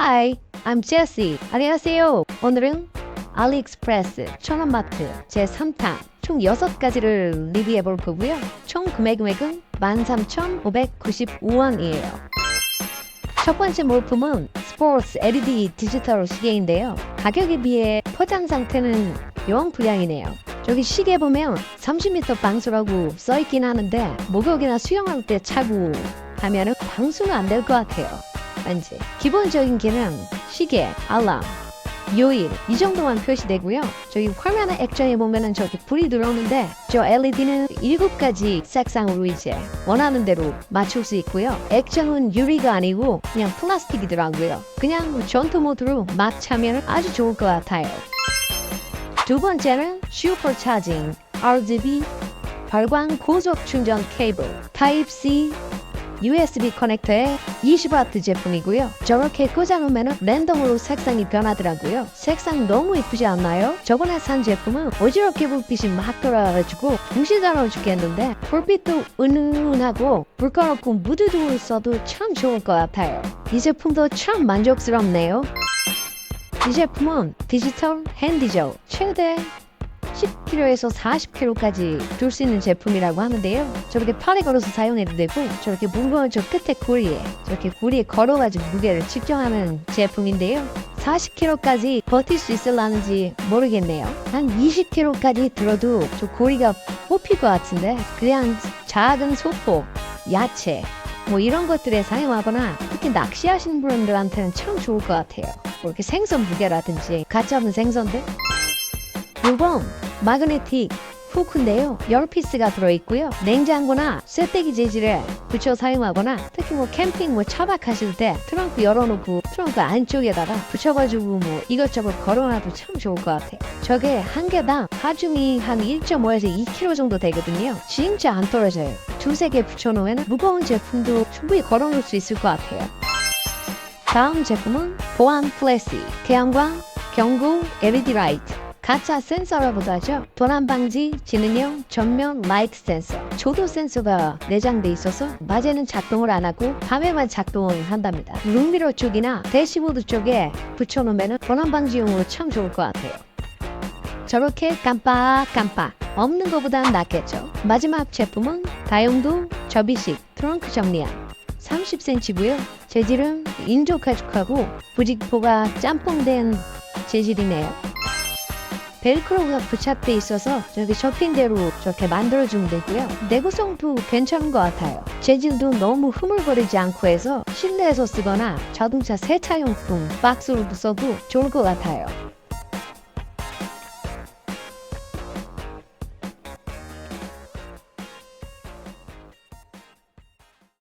Hi, I'm Jessie. 안녕하세요. 오늘은 알리익스프레스 천원마트 제3탄 총 6가지를 리뷰해 볼 거고요. 총 구매 금액은 13,595원이에요. 첫 번째 물품은 스포츠 LED 디지털 시계인데요. 가격에 비해 포장 상태는 영 불량이네요. 저기 시계 보면 30m 방수라고 써있긴 하는데 목욕이나 수영할 때 차고 하면은 방수는 안 될 것 같아요. 왠지 기본적인 기능 시계, 알람, 요일 이 정도만 표시되고요. 저기 화면 액정에 보면은 저기 불이 들어오는데 저 LED는 7가지 색상으로 이제 원하는 대로 맞출 수 있고요. 액정은 유리가 아니고 그냥 플라스틱이더라고요. 그냥 전투 모드로 막 차면 아주 좋을 것 같아요. 두 번째는 슈퍼 차징 RGB 발광 고속 충전 케이블 타입C USB 커넥터의 20W 제품이고요. 저렇게 꽂아놓으면 랜덤으로 색상이 변하더라고요. 색상 너무 이쁘지 않나요? 저번에 산 제품은 어지럽게 불빛이 막 돌아가지고 정신사나워 죽겠는데 불빛도 은은하고 불 꺼놓고 무드등을 써도 참 좋을 것 같아요. 이 제품도 참 만족스럽네요. 이 제품은 디지털 핸디죠. 최대 10kg에서 40kg까지 둘수 있는 제품이라고 하는데요. 저렇게 팔에 걸어서 사용해도 되고 저렇게 무거운 저 끝에 고리에 저렇게 고리에 걸어가지고 무게를 측정하는 제품인데요. 40kg까지 버틸 수 있을라는지 모르겠네요. 한 20kg까지 들어도 저 고리가 뽑힐 것 같은데 그냥 작은 소포, 야채 뭐 이런 것들에 사용하거나 특히 낚시하시는 분들한테는 참 좋을 것 같아요. 뭐 이렇게 생선 무게라든지 갓 잡은 생선들 6번 마그네틱 후크인데요. 10피스가 들어있고요. 냉장고나 쇠떼기 재질에 붙여 사용하거나 특히 뭐 캠핑 뭐 차박하실 때 트렁크 열어놓고 트렁크 안쪽에다가 붙여가지고 뭐 이것저것 걸어놔도 참 좋을 것 같아요. 저게 한 개당 하중이 한 1.5에서 2kg 정도 되거든요. 진짜 안 떨어져요. 두세 개 붙여놓으면 무거운 제품도 충분히 걸어놓을 수 있을 것 같아요. 다음 제품은 보안 플래시 태양광 경고 LED 라이트 가짜 센서라보다죠. 도난 방지, 지능형 전면 라이트 센서, 조도 센서가 내장돼 있어서 낮에는 작동을 안 하고 밤에만 작동을 한답니다. 룸미러 쪽이나 대시보드 쪽에 붙여놓으면 도난 방지용으로 참 좋을 것 같아요. 저렇게 깜빡깜빡 없는 것보단 낫겠죠. 마지막 제품은 다용도 접이식 트렁크 정리함 30cm고요. 재질은 인조 가죽하고 부직포가 짬뽕된 재질이네요. 벨크로가 부착돼 있어서 저기 접힌 대로 저렇게 만들어주면 되고요. 내구성도 괜찮은 것 같아요. 재질도 너무 흐물거리지 않고 해서 실내에서 쓰거나 자동차 세차용품 박스로 써도 좋을 것 같아요.